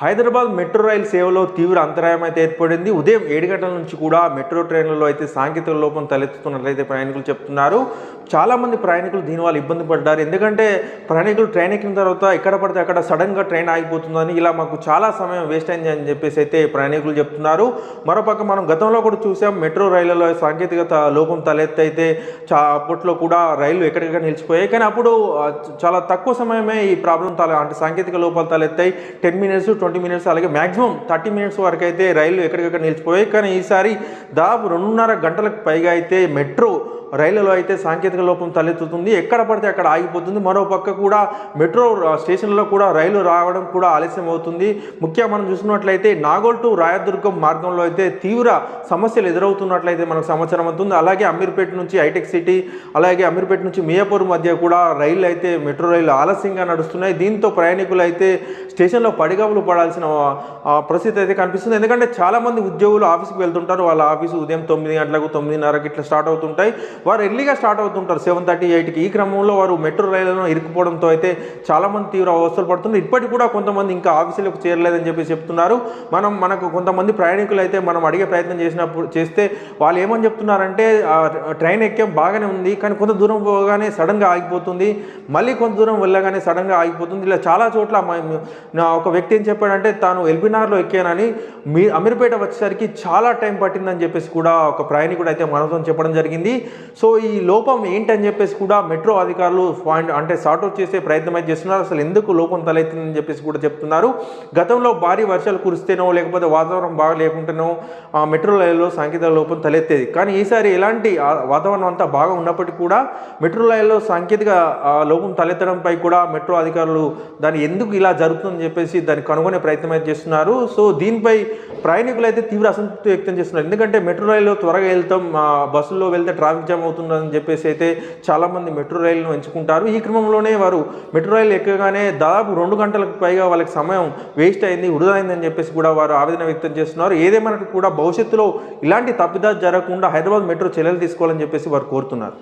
Hyderabad metro రైలు సేవలో తీవ్ర అంతరాయం అయితే ఏర్పడింది. ఉదయం ఏడు గంటల నుంచి కూడా మెట్రో ట్రైన్లలో అయితే సాంకేతిక లోపం తలెత్తుతున్నట్లయితే ప్రయాణికులు చెప్తున్నారు. చాలామంది ప్రయాణికులు దీనివల్ల ఇబ్బంది పడ్డారు. ఎందుకంటే ప్రయాణికులు ట్రైన్ ఎక్కిన తర్వాత ఎక్కడ పడితే అక్కడ సడన్గా ట్రైన్ ఆగిపోతుందని ఇలా మాకు చాలా సమయం వేస్ట్ అయింది అని చెప్పేసి అయితే ప్రయాణికులు చెప్తున్నారు. మరోపక్క మనం గతంలో కూడా చూసాం మెట్రో రైళ్ళలో సాంకేతికత లోపం తలెత్తైతే చా అప్పట్లో కూడా రైళ్ళు ఎక్కడికక్కడ నిలిచిపోయాయి. కానీ అప్పుడు చాలా తక్కువ సమయమే ఈ ప్రాబ్లం తల అంటే సాంకేతిక లోపాలు తలెత్తాయి. టెన్ మినిట్స్ ట్వంటీ మినిట్స్ అలాగే మ్యాక్సిమం థర్టీ మినిట్స్ వరకు అయితే రైళ్ళు ఎక్కడికక్కడ నిలిచిపోయాయి. కానీ ఈసారి దాదాపు రెండున్నర గంటలకు పైగా అయితే మెట్రో రైళ్ళలో అయితే సాంకేతిక లోపం తలెత్తుతుంది. ఎక్కడ పడితే అక్కడ ఆగిపోతుంది. మరో పక్క కూడా మెట్రో స్టేషన్లో కూడా రైలు రావడం కూడా ఆలస్యం అవుతుంది. ముఖ్యంగా మనం చూసినట్లయితే నాగోల్ టు రాయదుర్గం మార్గంలో అయితే తీవ్ర సమస్యలు ఎదురవుతున్నట్లయితే మనకు సమాచారం అవుతుంది అలాగే అమీర్పేట నుంచి హైటెక్ సిటీ అలాగే అమీర్పేట నుంచి మియాపూర్ మధ్య కూడా రైళ్ళు అయితే మెట్రో రైలు ఆలస్యంగా నడుస్తున్నాయి. దీంతో ప్రయాణికులు అయితే స్టేషన్లో పడిగాపులు పడాల్సిన పరిస్థితి అయితే కనిపిస్తుంది. ఎందుకంటే చాలామంది ఉద్యోగులు ఆఫీస్కి వెళ్తుంటారు. వాళ్ళ ఆఫీసు ఉదయం తొమ్మిది గంటలకు తొమ్మిదిన్నరకి ఇట్లా స్టార్ట్ అవుతుంటాయి. వారు ఎర్లీగా స్టార్ట్ అవుతుంటారు. సెవెన్ థర్టీ ఎయిట్కి. ఈ క్రమంలో వారు మెట్రో రైళ్ళను ఇరుక్కుపోవడంతో అయితే చాలామంది తీవ్ర అవస్థలు పడుతుంది ఇప్పటికి కూడా కొంతమంది ఇంకా ఆఫీసులకు చేరలేదని చెప్పి చెప్తున్నారు. మనం మనకు కొంతమంది ప్రయాణికులు అయితే మనం అడిగే ప్రయత్నం చేసినప్పుడు చేస్తే వాళ్ళు ఏమని చెప్తున్నారంటే ట్రైన్ ఎక్కే బాగానే ఉంది కానీ కొంత దూరం పోగానే సడన్గా ఆగిపోతుంది. మళ్ళీ కొంత దూరం వెళ్ళగానే సడన్గా ఆగిపోతుంది. ఇలా చాలా చోట్ల ఒక వ్యక్తి ఏం చెప్పాడంటే తాను ఎల్బీనార్లో ఎక్కానని మీ అమీర్పేట వచ్చేసరికి చాలా టైం పట్టిందని చెప్పేసి కూడా ఒక ప్రయాణికుడు అయితే మనతో చెప్పడం జరిగింది. సో ఈ లోపం ఏంటని చెప్పేసి కూడా మెట్రో అధికారులు పాయింట్ అంటే సార్ట్అవుట్ చేసే ప్రయత్నం అయితే చేస్తున్నారు. అసలు ఎందుకు లోపం తలెత్తిందని చెప్పేసి కూడా చెప్తున్నారు. గతంలో భారీ వర్షాలు కురిస్తేనో లేకపోతే వాతావరణం బాగా లేకుంటేనో ఆ మెట్రో లైన్లో సాంకేతిక లోపం తలెత్తేది. కానీ ఈసారి ఎలాంటి వాతావరణం అంతా బాగా ఉన్నప్పటికీ కూడా మెట్రో లైన్లో సాంకేతిక ఆ, లోపం తలెత్తడంపై కూడా మెట్రో అధికారులు దాన్ని ఎందుకు ఇలా జరుగుతుందని చెప్పేసి దాన్ని కనుగొని ప్రయత్నం అయితే చేస్తున్నారు. సో దీనిపై ప్రయాణికులు అయితే తీవ్ర అసంతృప్తి వ్యక్తం చేస్తున్నారు. ఎందుకంటే మెట్రో రైల్లో త్వరగా వెళ్తాం బస్సుల్లో వెళ్తే ట్రాఫిక్ జామ్ అవుతుందని చెప్పేసి అయితే చాలామంది మెట్రో రైలును ఎంచుకుంటారు. ఈ క్రమంలోనే వారు మెట్రో రైలు ఎక్కగానే దాదాపు రెండు గంటలకు పైగా వాళ్ళకి సమయం వేస్ట్ అయింది వృధా అయిందని చెప్పేసి కూడా వారు ఆవేదన వ్యక్తం చేస్తున్నారు. ఏదేమైనా కూడా భవిష్యత్తులో ఇలాంటి తప్పిదాలు జరగకుండా హైదరాబాద్ మెట్రో చర్యలు తీసుకోవాలని చెప్పేసి వారు కోరుతున్నారు.